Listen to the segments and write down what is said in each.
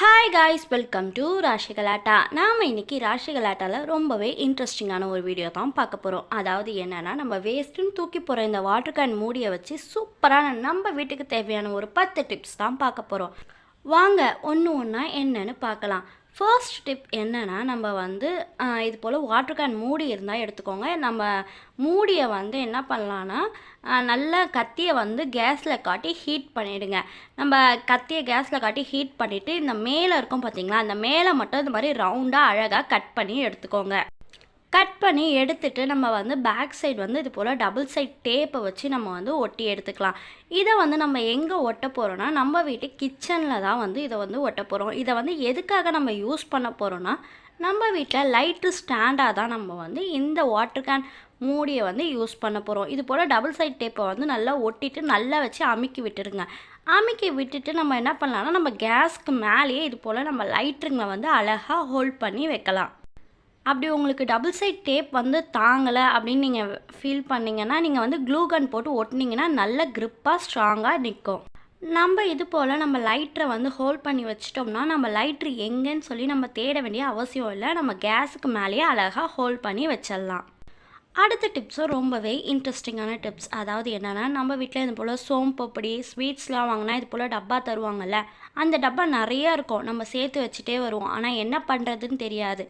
Hi guys welcome to Rashi Galatta நாம் இன்னைக்கு ராஷி கலாட்டாவில் ரொம்பவே இன்ட்ரெஸ்டிங்கான ஒரு வீடியோ தான் பார்க்க போகிறோம் அதாவது என்னென்னா நம்ம வேஸ்ட்டுன்னு தூக்கி போகிற இந்த வாட்டர் கேன் மூடியை வச்சு சூப்பரான நம்ம வீட்டுக்கு தேவையான ஒரு பத்து டிப்ஸ் தான் பார்க்க போகிறோம் வாங்க ஒன்று ஒன்றா என்னன்னு பார்க்கலாம். ஃபர்ஸ்ட் டிப் என்னென்னா நம்ம வந்து இது போல் வாட்டர் கேன் மூடி இருந்தால் எடுத்துக்கோங்க. நம்ம மூடியை வந்து என்ன பண்ணலான்னா நல்லா கத்தியை வந்து கேஸில் காட்டி ஹீட் பண்ணிவிடுங்க நம்ம கத்தியை கேஸில் காட்டி ஹீட் பண்ணிவிட்டு இந்த மேலே இருக்கும் பார்த்தீங்களா அந்த மேலே மட்டும் இந்த மாதிரி ரவுண்டாக அழகாக கட் பண்ணி எடுத்துக்கோங்க. கட் பண்ணி எடுத்துட்டு நம்ம வந்து பேக் சைடு வந்து இது போல் டபுள் சைட் டேப்பை வச்சு நம்ம வந்து ஒட்டி எடுத்துக்கலாம். இதை வந்து நம்ம எங்கே ஒட்ட போகிறோன்னா நம்ம வீட்டு கிச்சனில் தான் வந்து இதை வந்து ஒட்ட போகிறோம் இதை வந்து எதுக்காக நம்ம யூஸ் பண்ண போகிறோன்னா நம்ம வீட்டில் லைட்டு ஸ்டாண்டாக தான் நம்ம வந்து இந்த வாட்டர் கேன் மூடியை வந்து யூஸ் பண்ண போகிறோம் இது போல் டபுள் சைட் டேப்பை வந்து நல்லா ஒட்டிட்டு நல்லா வச்சு அமுக்கி விட்டுருங்க அமுக்கி விட்டுட்டு நம்ம என்ன பண்ணலாம்னா நம்ம கேஸ்க்கு மேலேயே இது போல் நம்ம லைட்ருங்களை வந்து அழகாக ஹோல்ட் பண்ணி வைக்கலாம். அப்படி உங்களுக்கு டபுள் சைட் டேப் வந்து தாங்கலை அப்படின்னு நீங்கள் ஃபீல் பண்ணீங்கன்னா நீங்கள் வந்து க்ளூ கன் போட்டு ஒட்டினீங்கன்னா நல்ல க்ரிப்பாக ஸ்ட்ராங்காக நிற்கும் நம்ம இது போல் நம்ம லைட்டரை வந்து ஹோல்ட் பண்ணி வச்சிட்டோம்னா நம்ம லைட்ரு எங்கேன்னு சொல்லி நம்ம தேட வேண்டிய அவசியம் இல்லை. நம்ம கேஸுக்கு மேலேயே அழகாக ஹோல்ட் பண்ணி வச்சிடலாம். அடுத்த டிப்ஸும் ரொம்பவே இன்ட்ரெஸ்டிங்கான டிப்ஸ் அதாவது என்னென்னா நம்ம வீட்டில் இது போல் சோம்பப்பொடி ஸ்வீட்ஸ்லாம் வாங்கினா இது போல் டப்பா தருவாங்கல்ல அந்த டப்பா நிறையா இருக்கும். நம்ம சேர்த்து வச்சுட்டே வருவோம். ஆனால் என்ன பண்ணுறதுன்னு தெரியாது.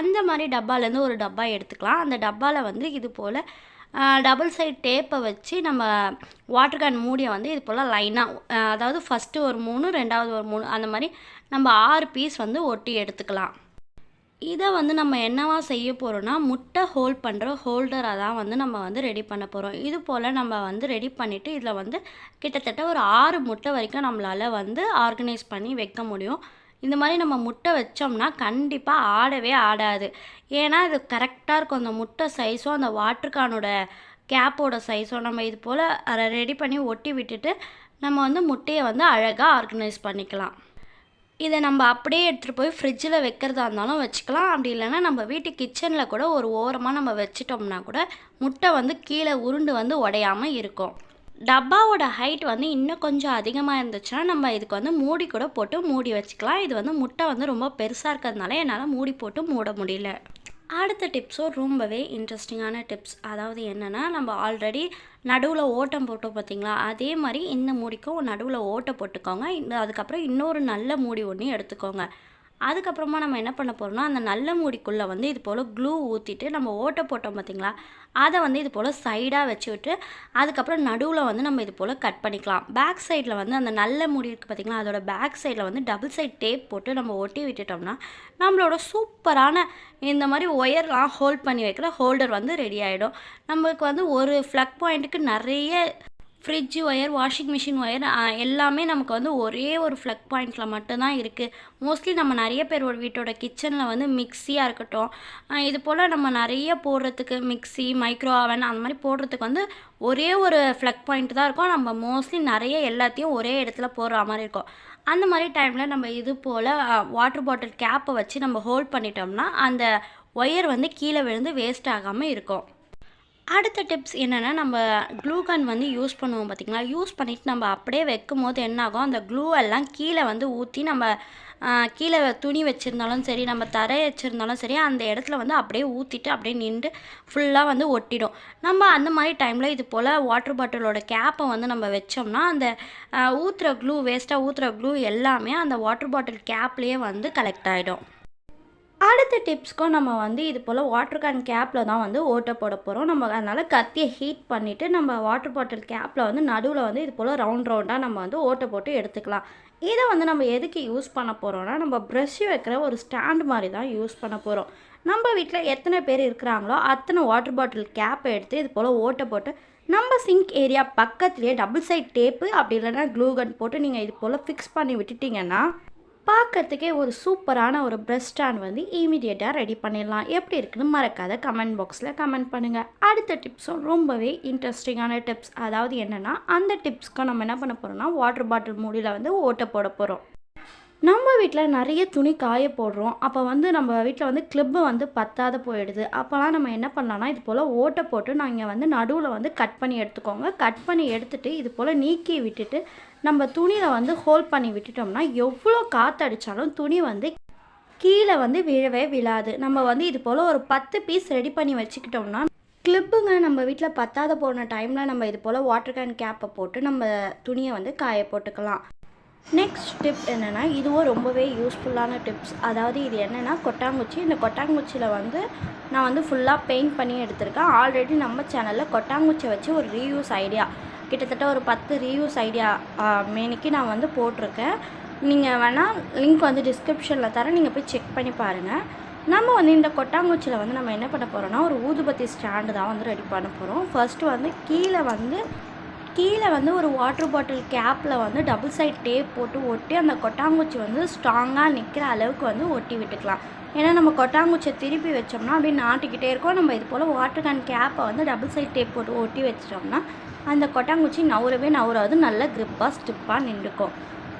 அந்த மாதிரி டப்பாலேருந்து ஒரு டப்பா எடுத்துக்கலாம். அந்த டப்பாவில் வந்து இது போல் டபுள் சைட் டேப்பை வச்சு நம்ம வாட்டர் கேன் மூடியை வந்து இது போல் லைனாக அதாவது ஃபஸ்ட்டு ஒரு மூணு ரெண்டாவது ஒரு மூணு அந்த மாதிரி நம்ம ஆறு பீஸ் வந்து ஒட்டி எடுத்துக்கலாம். இதை வந்து நம்ம என்னவா செய்ய போகிறோன்னா முட்டை ஹோல்ட் பண்ணுற ஹோல்டராக தான் வந்து நம்ம வந்து ரெடி பண்ண போகிறோம் இது போல் நம்ம வந்து ரெடி பண்ணிவிட்டு இதில் வந்து கிட்டத்தட்ட ஒரு ஆறு முட்டை வரைக்கும் நம்மளால் வந்து ஆர்கனைஸ் பண்ணி வைக்க முடியும். இந்த மாதிரி நம்ம முட்டை வச்சோம்னா கண்டிப்பாக ஆடவே ஆடாது. ஏன்னா இது கரெக்டாக இருக்கும். அந்த முட்டை சைஸும் அந்த வாட்டர்கானோட கேப்போட சைஸும் நம்ம இது போல் ரெடி பண்ணி ஒட்டி விட்டுட்டு நம்ம வந்து முட்டையை வந்து அழகாக ஆர்கனைஸ் பண்ணிக்கலாம். இதை நம்ம அப்படியே எடுத்துகிட்டு போய் ஃப்ரிட்ஜில் வைக்கிறதா இருந்தாலும் வச்சுக்கலாம். அப்படி இல்லைன்னா நம்ம வீட்டு கிச்சனில் கூட ஒரு ஓரமாக நம்ம வச்சிட்டோம்னா கூட முட்டை வந்து கீழே உருண்டு வந்து உடையாமல் இருக்கும். டப்பாவோட ஹைட் வந்து இன்னும் கொஞ்சம் அதிகமாக இருந்துச்சுன்னா நம்ம இதுக்கு வந்து மூடி கூட போட்டு மூடி வச்சுக்கலாம். இது வந்து முட்டை வந்து ரொம்ப பெருசாக இருக்கிறதுனால என்னால் மூடி போட்டு மூட முடியல. அடுத்த டிப்ஸும் ரொம்பவே இன்ட்ரெஸ்டிங்கான டிப்ஸ் அதாவது என்னென்னா நம்ம ஆல்ரெடி நடுவில் ஓட்டம் போட்டோம் பார்த்தீங்களா? அதே மாதிரி இந்த மூடிக்கும் நடுவில் ஓட்டை போட்டுக்கோங்க. இந்த அதுக்கப்புறம் இன்னொரு நல்ல மூடி ஒன்று எடுத்துக்கோங்க. அதுக்கப்புறமா நம்ம என்ன பண்ண போகிறோம்னா அந்த நல்ல மூடிக்குள்ளே வந்து இது போல் க்ளூ ஊற்றிட்டு நம்ம ஓட்டை போட்டோம் பார்த்தீங்களா அதை வந்து இது போல் சைடாக வச்சு விட்டு அதுக்கப்புறம் நடுவில் வந்து நம்ம இது போல் கட் பண்ணிக்கலாம். பேக் சைடில் வந்து அந்த நல்ல மூடி இருக்குது பார்த்தீங்களா அதோட பேக் சைடில் வந்து டபுள் சைட் டேப் போட்டு நம்ம ஒட்டி விட்டுட்டோம்னா நம்மளோட சூப்பரான இந்த மாதிரி ஒயர்லாம் ஹோல்ட் பண்ணி வைக்கிற ஹோல்டர் வந்து ரெடி ஆகிடும் நம்மளுக்கு வந்து ஒரு ஃப்ளக் பாயிண்ட்டுக்கு நிறைய fridge wire washing machine wire எல்லாமே நமக்கு வந்து ஒரே ஒரு ஃப்ளக் பாயிண்ட்டில் மட்டும்தான் இருக்குது மோஸ்ட்லி நம்ம நிறைய பேர் ஒரு வீட்டோட கிச்சனில் வந்து மிக்ஸியாக இருக்கட்டும். இது போல் நம்ம நிறைய போடுறதுக்கு மிக்ஸி மைக்ரோ அவன் அந்த மாதிரி போடுறதுக்கு வந்து ஒரே ஒரு ஃப்ளக் பாயிண்ட் தான் இருக்கும். நம்ம மோஸ்ட்லி நிறைய எல்லாத்தையும் ஒரே இடத்துல போடுற மாதிரி இருக்கும். அந்த மாதிரி டைமில் நம்ம இது போல் வாட்டர் பாட்டில் கேப்பை வச்சு நம்ம ஹோல்ட் பண்ணிட்டோம்னா அந்த ஒயர் வந்து கீழே விழுந்து வேஸ்ட் ஆகாமல் இருக்கும். அடுத்த டிப்ஸ் என்னென்னா நம்ம க்ளூகன் வந்து யூஸ் பண்ணுவோம் பார்த்திங்களா யூஸ் பண்ணிவிட்டு நம்ம அப்படியே வைக்கும் போது என்னாகும்? அந்த க்ளூ எல்லாம் கீழே வந்து ஊற்றி நம்ம கீழே துணி வச்சுருந்தாலும் சரி நம்ம தரை வச்சுருந்தாலும் சரி அந்த இடத்துல வந்து அப்படியே ஊற்றிட்டு அப்படியே நின்று ஃபுல்லாக வந்து ஒட்டிடும். நம்ம அந்த மாதிரி டைமில் இது போல் வாட்டர் பாட்டிலோட கேப்பை வந்து நம்ம வச்சோம்னா அந்த ஊற்றுற க்ளூ வேஸ்ட்டாக ஊற்றுற க்ளூ எல்லாமே அந்த வாட்டர் பாட்டில் கேப்லேயே வந்து கலெக்ட் ஆகிடும் அடுத்த டிப்ஸ்க்கும் நம்ம வந்து இது போல் வாட்டர் கேன் கேப்பில் தான் வந்து ஓட்டை போட போகிறோம் நம்ம அதனால் கத்தியை ஹீட் பண்ணிவிட்டு நம்ம வாட்டர் பாட்டில் கேப்பில் வந்து நடுவில் வந்து இது போல் ரவுண்ட் ரவுண்டாக நம்ம வந்து ஓட்டை போட்டு எடுத்துக்கலாம். இதை வந்து நம்ம எதுக்கு யூஸ் பண்ண போகிறோம்னா நம்ம ப்ரஷ் வைக்கிற ஒரு ஸ்டாண்ட் மாதிரி தான் யூஸ் பண்ண போகிறோம் நம்ம வீட்டில் எத்தனை பேர் இருக்கிறாங்களோ அத்தனை வாட்டர் பாட்டில் கேப்பை எடுத்து இது போல் ஓட்டை போட்டு நம்ம சிங்க் ஏரியா பக்கத்துலேயே டபுள் சைட் டேப்பு அப்படி இல்லைன்னா க்ளூ கன் போட்டு நீங்கள் இது போல் ஃபிக்ஸ் பண்ணி விட்டுட்டிங்கன்னா பார்க்கறதுக்கே ஒரு சூப்பரான ஒரு ப்ரெஸ்ட் ஸ்டாண்ட் வந்து இமீடியட்டாக ரெடி பண்ணிடலாம். எப்படி இருக்குன்னு மறக்காத கமெண்ட் பாக்ஸில் கமெண்ட் பண்ணுங்கள் அடுத்த டிப்ஸும் ரொம்பவே இன்ட்ரெஸ்டிங்கான டிப்ஸ் அதாவது என்னென்னா அந்த டிப்ஸ்க்கு நம்ம என்ன பண்ண போகிறோம்னா வாட்டர் பாட்டில் மூடியில் வந்து ஓட்டை போட போகிறோம் நம்ம வீட்டில் நிறைய துணி காய போடுறோம். அப்போ வந்து நம்ம வீட்டில் வந்து கிளிப்பு வந்து பத்தாத போயிடுது. அப்போலாம் நம்ம என்ன பண்ணலாம்னா இது போல் ஓட்டை போட்டு நாங்கள் வந்து நடுவில் வந்து கட் பண்ணி எடுத்துக்கோங்க. கட் பண்ணி எடுத்துகிட்டு இது போல் நீக்கி விட்டுட்டு நம்ம துணியில் வந்து ஹோல்ட் பண்ணி விட்டுட்டோம்னா எவ்வளோ காற்றடிச்சாலும் துணி வந்து கீழே வந்து விழவே விழாது. நம்ம வந்து இது போல் ஒரு பத்து பீஸ் ரெடி பண்ணி வச்சுக்கிட்டோம்னா கிளிப்புங்க நம்ம வீட்டில் பத்தாத போன டைமில் நம்ம இது போல் வாட்டர் கேன் கேப்பை போட்டு நம்ம துணியை வந்து காய போட்டுக்கலாம். நெக்ஸ்ட் டிப் என்னென்னா இதுவும் ரொம்பவே யூஸ்ஃபுல்லான டிப்ஸ் அதாவது இது என்னென்னா கொட்டாங்குச்சி. இந்த கொட்டாங்குச்சியில் வந்து நான் வந்து ஃபுல்லாக பெயிண்ட் பண்ணி எடுத்திருக்கேன். ஆல்ரெடி நம்ம சேனலில் கொட்டாங்குச்சியை வச்சு ஒரு ரீயூஸ் ஐடியா கிட்டத்தட்ட ஒரு பத்து ரீயூஸ் ஐடியா மேனிக்கு நான் வந்து போட்டிருக்கேன். நீங்கள் வேணால் லிங்க் வந்து டிஸ்கிரிப்ஷனில் தரேன் நீங்கள் போய் செக் பண்ணி பாருங்கள் நம்ம வந்து இந்த கொட்டாங்குச்சியில் வந்து நம்ம என்ன பண்ண போகிறோம்னா ஒரு ஊதுபத்தி ஸ்டாண்டு தான் வந்து ரெடி பண்ண போகிறோம் ஃபர்ஸ்ட்டு வந்து கீழே வந்து கீழே வந்து ஒரு வாட்டர் பாட்டில் கேப்பில் வந்து டபுள் சைட் டேப் போட்டு ஒட்டி அந்த கொட்டாங்குச்சி வந்து ஸ்ட்ராங்காக நிற்கிற அளவுக்கு வந்து ஒட்டி விட்டுக்கலாம். ஏன்னா நம்ம கொட்டாங்குச்சியை திருப்பி வச்சோம்னா அப்படியே நாட்டிக்கிட்டே இருக்கோம். நம்ம இது போல் வாட்டர் கேன் கேப்பை வந்து டபுள் சைட் டேப் போட்டு ஒட்டி வச்சிட்டோம்னா அந்த கொட்டாங்குச்சி நவுறவே நவுறாவது நல்ல க்ரிப்பாக ஸ்டிப்பாக நின்றுக்கும்.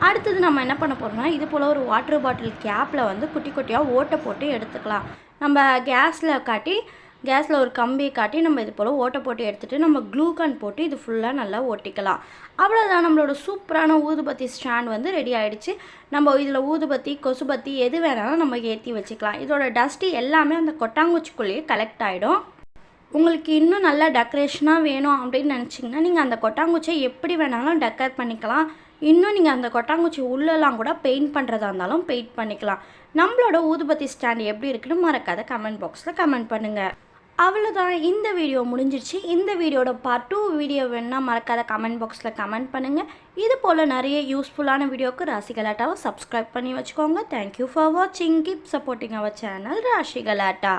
அடுத்தது நம்ம என்ன பண்ண போகிறோம்னா இது போல் ஒரு வாட்டர் பாட்டில் கேப்பில் வந்து குட்டி குட்டியாக ஓட்டை போட்டு எடுத்துக்கலாம். நம்ம கேஸில் காட்டி கேஸில் ஒரு கம்பியை காட்டி நம்ம இது போல் ஓட்டை போட்டு எடுத்துகிட்டு நம்ம க்ளூகான் போட்டு இது ஃபுல்லாக நல்லா ஒட்டிக்கலாம் அவ்வளோதான் நம்மளோட சூப்பரான ஊதுபத்தி ஸ்டாண்ட் வந்து ரெடி ஆகிடுச்சு நம்ம இதில் ஊதுபத்தி கொசுபத்தி எது வேணாலும் நம்ம ஏற்றி வச்சுக்கலாம். இதோட டஸ்ட்டு எல்லாமே அந்த கொட்டாங்குச்சிக்குள்ளேயே கலெக்ட் ஆகிடும் உங்களுக்கு இன்னும் நல்லா டெக்கரேஷனாக வேணும் அப்படின்னு நினச்சிங்கன்னா நீங்கள் அந்த கொட்டாங்குச்சியை எப்படி வேணாலும் டெக்கர் பண்ணிக்கலாம். இன்னும் நீங்கள் அந்த கொட்டாங்குச்சி உள்ளெல்லாம் கூட பெயிண்ட் பண்ணுறதா இருந்தாலும் பெயிண்ட் பண்ணிக்கலாம். நம்மளோட ஊதுபத்தி ஸ்டாண்ட் எப்படி இருக்குன்னு மறக்காத கமெண்ட் பாக்ஸில் கமெண்ட் பண்ணுங்கள் அவ்வளோதான் இந்த வீடியோ முடிஞ்சிருச்சு. இந்த வீடியோட பார்ட் டூ வீடியோ வேணால் மறக்காத கமெண்ட் பாக்ஸில் கமெண்ட் பண்ணுங்கள் இது போல் நிறைய யூஸ்ஃபுல்லான வீடியோக்கு ராசிகலாட்டாவை சப்ஸ்கிரைப் பண்ணி வச்சுக்கோங்க. தேங்க்யூ ஃபார் வாட்சிங் keep supporting our channel Rasi Galatta